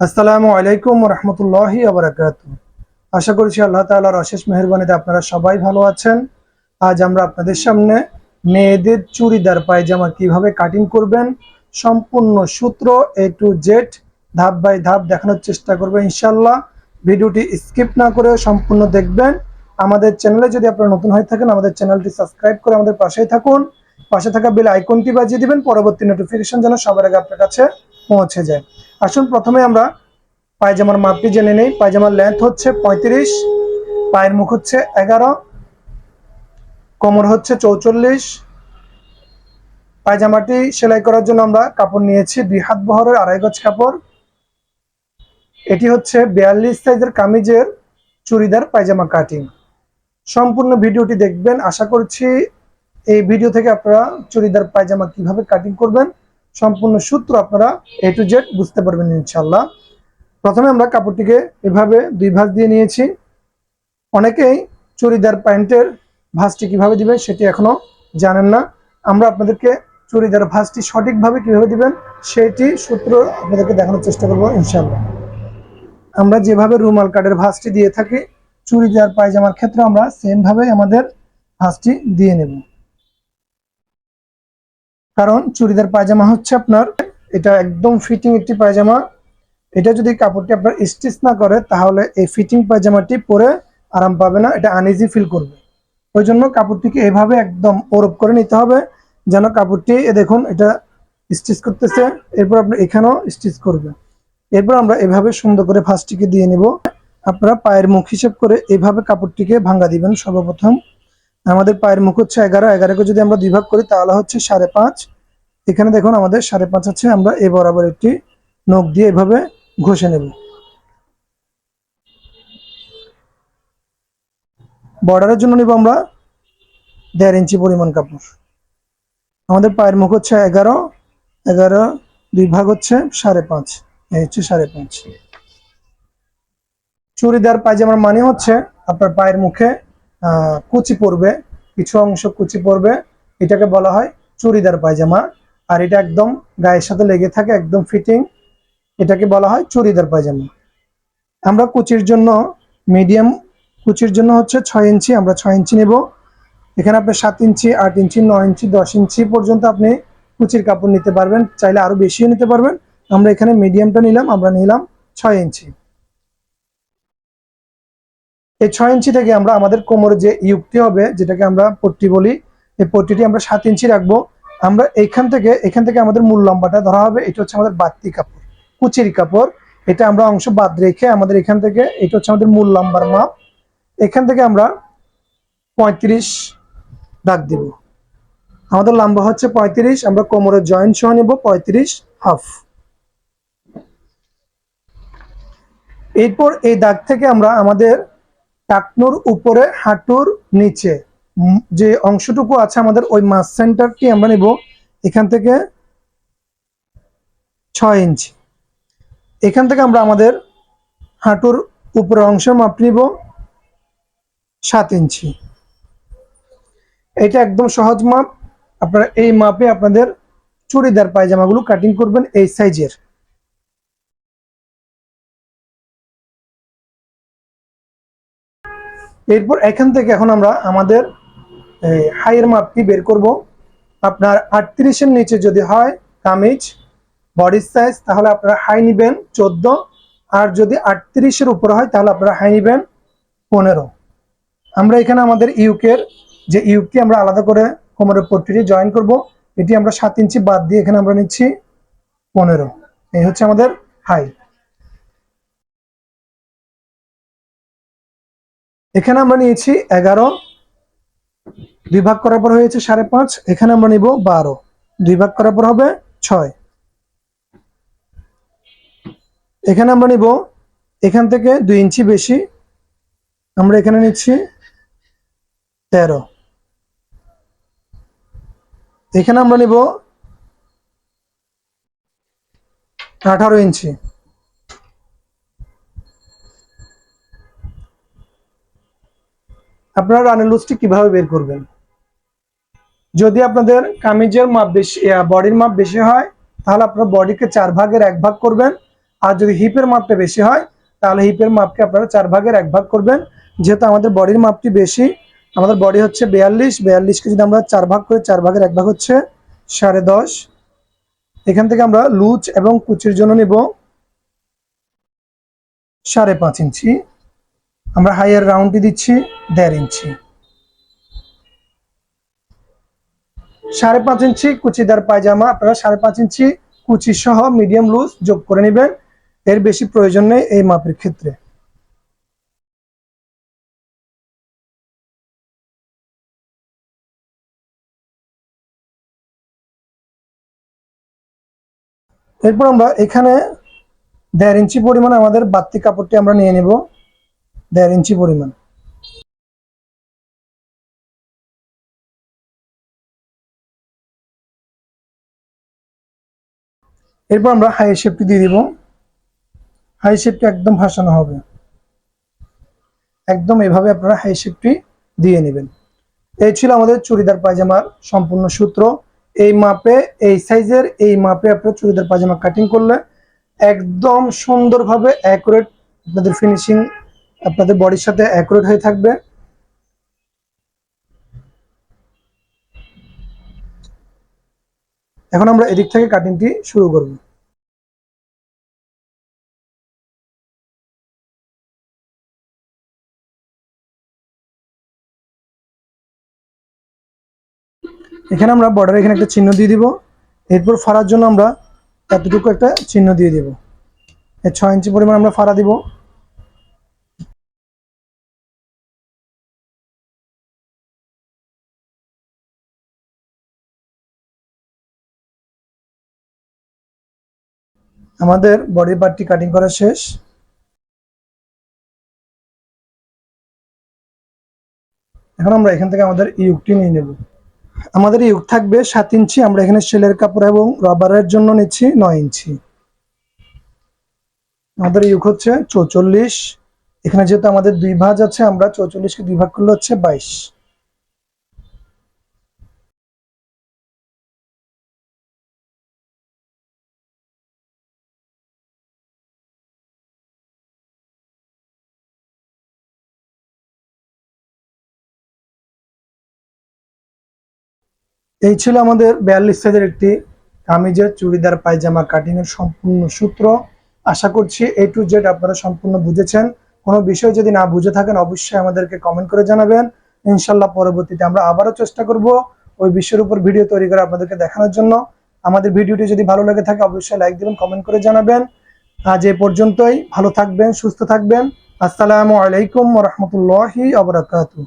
আসসালামু আলাইকুম রহমতুল্লাহি আবরাকাত আশা করছি আল্লাহ তাআলার অশেষ মেহরবানিতে আপনারা সবাই ভালো আছেন। আজ আমরা আপনাদের সামনে মেয়েদের চুড়িদার, পায়জামা কীভাবে কাটিং করবেন, সম্পূর্ণ সূত্র এ টু জেড ধাপ বাই ধাপ দেখানোর চেষ্টা করবেন ইনশাল্লাহ ভিডিওটি স্কিপ না করে সম্পূর্ণ দেখবেন। আমাদের চ্যানেলে যদি আপনারা নতুন হয়ে থাকেন, আমাদের চ্যানেলটি সাবস্ক্রাইব করে আমাদের পাশেই থাকুন। পাশে থাকা বেল আইকনটি বাজিয়ে দিবেন। পরবর্তী নোটিফিকেশন যেন সবার আগে আপনার কাছে পৌঁছে যায়। আসুন প্রথমে আমরা পায়জামার মাপটি জেনে নেই। পায়জামার লেন্থ হচ্ছে পঁয়ত্রিশ, পায়ের মুখ হচ্ছে এগারো, কোমর হচ্ছে চৌচল্লিশ। পায়জামাটি সেলাই করার জন্য আমরা কাপড় নিয়েছি দুই হাত বহরের আড়াই গজ কাপড়। এটি হচ্ছে বিয়াল্লিশ সাইজের কামিজের চুড়িদার পায়জামা কাটিং। সম্পূর্ণ ভিডিওটি দেখবেন। আশা করছি এই ভিডিও থেকে আপনারা চুড়িদার, পায়জামা কীভাবে কাটিং করবেন সম্পূর্ণ সূত্র আপনারা এ টু জেড বুঝতে পারবেন ইনশাল্লাহ প্রথমে আমরা কাপড়টিকে এভাবে দুই ভাঁজ দিয়ে নিয়েছি। অনেকেই চুড়িদার প্যান্টের ভাঁজটি কীভাবে দিবেন সেটি এখনও জানেন না। আমরা আপনাদেরকে চুড়িদার ভাঁজটি সঠিকভাবে কীভাবে দিবেন সেটি সূত্র আপনাদেরকে দেখানোর চেষ্টা করব ইনশাল্লাহ আমরা যেভাবে রুমাল কার্ডের ভাঁজটি দিয়ে থাকি, চুড়িদার পায়জামার ক্ষেত্রে আমরা সেমভাবে আমাদের ভাঁজটি দিয়ে নেব। কারণ চুড়িদার পায়জামা হচ্ছে আপনার, এটা একদম ফিটিং একটি পায়জামা। এটা যদি কাপড়টি আপনার স্টিচ না করে, তাহলে এই ফিটিং পায়জামাটি পরে আরাম পাবে না, এটা আনইজি ফিল করবে। ওই জন্য কাপড়টিকে এভাবে একদম ওরপ করে নিতে হবে, যেন কাপড়টি দেখুন, এটা স্টিচ করতেছে, এরপর আপনার এখানেও স্টিচ করবে এরপর আমরা এভাবে সুন্দর করে ফার্স্টটিকে দিয়ে নিব। আপনারা পায়ের মুখ হিসেব করে এভাবে কাপড়টিকে ভাঙ্গা দিবেন সর্বপ্রথম। আমাদের পায়ের মুখ হচ্ছে এগারো এগারোকে যদি আমরা দুই ভাগ করি তাহলে হচ্ছে সাড়ে পাঁচ। এখানে দেখুন আমাদের সাড়ে পাঁচ আছে আমরা এ বরাবর একটি নখ দিয়ে এভাবে ঘষে নেব। বর্ডারের জন্য নিব আমরা দেড় ইঞ্চি পরিমাণ কাপড়। আমাদের পায়ের মুখ হচ্ছে এগারো এগারো দুই ভাগ হচ্ছে সাড়ে পাঁচ, এই হচ্ছে সাড়ে পাঁচ। চুড়িদার, পায়জামার মানে হচ্ছে আপনার পায়ের মুখে কুচি পড়বে কিছু অংশ কুচি পড়বে এটাকে বলা হয় চুড়িদার পায়জামা। আর এটা একদম গায়ের সাথে লেগে থাকে, একদম ফিটিং এটাকে বলা হয় চুড়িদার পায়জামা। আমরা কুচির জন্য মিডিয়াম কুচির জন্য হচ্ছে ছয় ইঞ্চি, আমরা ছয় ইঞ্চি নেব। এখানে আপনি সাত ইঞ্চি, আট ইঞ্চি, নয় ইঞ্চি, দশ ইঞ্চি পর্যন্ত আপনি কুচির কাপড় নিতে পারবেন। চাইলে আরও বেশিও নিতে পারবেন। আমরা এখানে মিডিয়ামটা নিলাম, আমরা নিলাম ছয় ইঞ্চি। এই ছয় ইঞ্চি থেকে আমরা আমাদের কোমরে যে ইউক্তি হবে, যেটাকে আমরা পট্টি বলি, এই পট্টিটি আমরা সাত ইঞ্চি রাখব। আমরা এইখান থেকে, এখান থেকে আমাদের মূল লম্বাটা ধরা হবে, এটা হচ্ছে আমাদের বাড়তি কাপড়, কুচির কাপড়। এটা আমরা অংশ বাদ রেখে আমাদের এখান থেকে, এটা হচ্ছে আমাদের মূল লম্বার মাপ। এখান থেকে আমরা পঁয়ত্রিশ দাগ দিব। আমাদের লম্বা হচ্ছে পঁয়ত্রিশ, আমরা কোমরের জয়েন্ট সহ নেব, পঁয়ত্রিশ, হাফ। এরপর এই দাগ থেকে আমরা আমাদের টাকনুর উপরে, হাঁটুর নিচে। যে অংশটুকু আছে আমাদের, ওই মাস সেন্টারটি আমরা নেব এখান থেকে ছয় ইঞ্চি। এখান থেকে আমরা আমাদের হাঁটুর উপরের অংশ মাপ নিব সাত ইঞ্চি। এটা একদম সহজ মাপ। আপনারা এই মাপে আপনাদের চুড়িদার পায়জামাগুলো কাটিং করবেন এই সাইজের এরপর এখান থেকে এখন আমরা আমাদের হাইয়ের মাপটি বের করব। আপনার আটত্রিশের নিচে যদি হয় কামিজ বডি সাইজ, তাহলে আপনারা হাই নিবেন চোদ্দ, আর যদি আটত্রিশের উপর হয়, তাহলে আপনারা হাই নিবেন পনেরো। আমরা এখানে আমাদের ইউকের, যে ইউকটি আমরা আলাদা করে কোমরের পট্টিটি জয়েন করব, এটি আমরা সাত ইঞ্চি বাদ দিয়ে এখানে আমরা নিচ্ছি পনেরো। এই হচ্ছে আমাদের হাই। এখানে আমরা নিয়েছি এগারো দুই ভাগ করার পর হয়েছে সাড়ে পাঁচ, এখানে আমরা নিব বারো। দুই ভাগ করার পর হবে ছয়। এখানে আমরা নিব এখান থেকে দুই ইঞ্চি বেশি, আমরা এখানে নিচ্ছি তেরো। এখানে আমরা নিব আঠারো ইঞ্চি। আপনারা রানের লুজটি কীভাবে বের করবেন? যদি আপনাদের কামিজের মাপ বেশি বডির মাপ বেশি হয়, তাহলে আপনারা বডিকে চার ভাগের এক ভাগ করবেন। আর যদি হিপের মাপটা বেশি হয়, তাহলে হিপের মাপকে আপনারা চার ভাগের এক ভাগ করবেন। যেহেতু আমাদের বডির মাপটি বেশি, আমাদের বডি হচ্ছে বেয়াল্লিশ, বেয়াল্লিশকে যদি আমরা চার ভাগ করে, চার ভাগের এক ভাগ হচ্ছে সাড়ে দশ। এখান থেকে আমরা লুচ এবং কুচির জন্য নিব সাড়ে পাঁচ ইঞ্চি। আমরা হাইয়ের রাউন্ডটি দিচ্ছি, দেড় ইঞ্চি। সাড়ে পাঁচ ইঞ্চি কুচিদার পায়জামা, আপনারা সাড়ে পাঁচ ইঞ্চি কুচি সহ মিডিয়াম লুজ যোগ করে নেবেন। এর বেশি প্রয়োজন নেই এই মাপের ক্ষেত্রে। এরপর আমরা এখানে দেড় ইঞ্চি পরিমাণ আমাদের বাড়তি কাপড়টি আমরা নিয়ে নেব। দেড় ইঞ্চি পরিমাণ। এরপর আমরা হাই শেপটি দিয়ে দিব। হাই শেপটি একদম ভাসানো হবে। একদম এভাবে আপনারা হাই শেপটি দিয়ে নেবেন। এই ছিল আমাদের চুড়িদার পায়জামার সম্পূর্ণ সূত্র। এই মাপে, এই সাইজের এই মাপে আপনারা চুড়িদার পায়জামা কাটিং করলে একদম সুন্দরভাবে অ্যাকুরেট আপনাদের ফিনিশিং আপনাদের বডির সাথে অ্যাকুরেট হয়ে থাকবে। এখন আমরা এদিক থেকে কাটিংটি শুরু করব। এখানে আমরা বর্ডারে এখানে একটা চিহ্ন দিয়ে দিব। এরপর ফাড়ার জন্য আমরা এতটুকু একটা চিহ্ন দিয়ে দিব। ছয় ইঞ্চি পরিমাণ আমরা ফাড়া দিব। আমাদের বডি পার্টটি কাটিং করা শেষ। এখন আমরা এখান থেকে আমাদের ইউকটি নিয়ে নেব। আমাদের ইউক থাকবে সাত ইঞ্চি, আমরা এখানে সেলের কাপড় এবং রবারের জন্য নিচ্ছি নয় ইঞ্চি। আমাদের ইউক হচ্ছে চৌচল্লিশ, এখানে যেহেতু আমাদের দুই ভাঁজ আছে, আমরা চৌচল্লিশকে দুই ভাগ করলে হচ্ছে বাইশ। এই ছিল আমাদের বিয়াল্লিশ সাইজের একটি কামিজের চুড়িদার পায়জামা কাটিং এর সম্পূর্ণ সূত্র। আশা করছি এ টু জেড আপনারা সম্পূর্ণ বুঝেছেন। কোনো বিষয় যদি না বুঝে থাকেন, অবশ্যই আমাদেরকে কমেন্ট করে জানাবেন। ইনশাল্লাহ পরবর্তীতে আমরা আবারও চেষ্টা করব ওই বিষয়ের উপর ভিডিও তৈরি করে আপনাদেরকে দেখানোর জন্য। আমাদের ভিডিওটি যদি ভালো লেগে থাকে, অবশ্যই লাইক দিবেন কমেন্ট করে জানাবেন। আজ এ পর্যন্তই। ভালো থাকবেন, সুস্থ থাকবেন। আসসালামু আলাইকুম রহমতুল্লাহি আবরাকাতু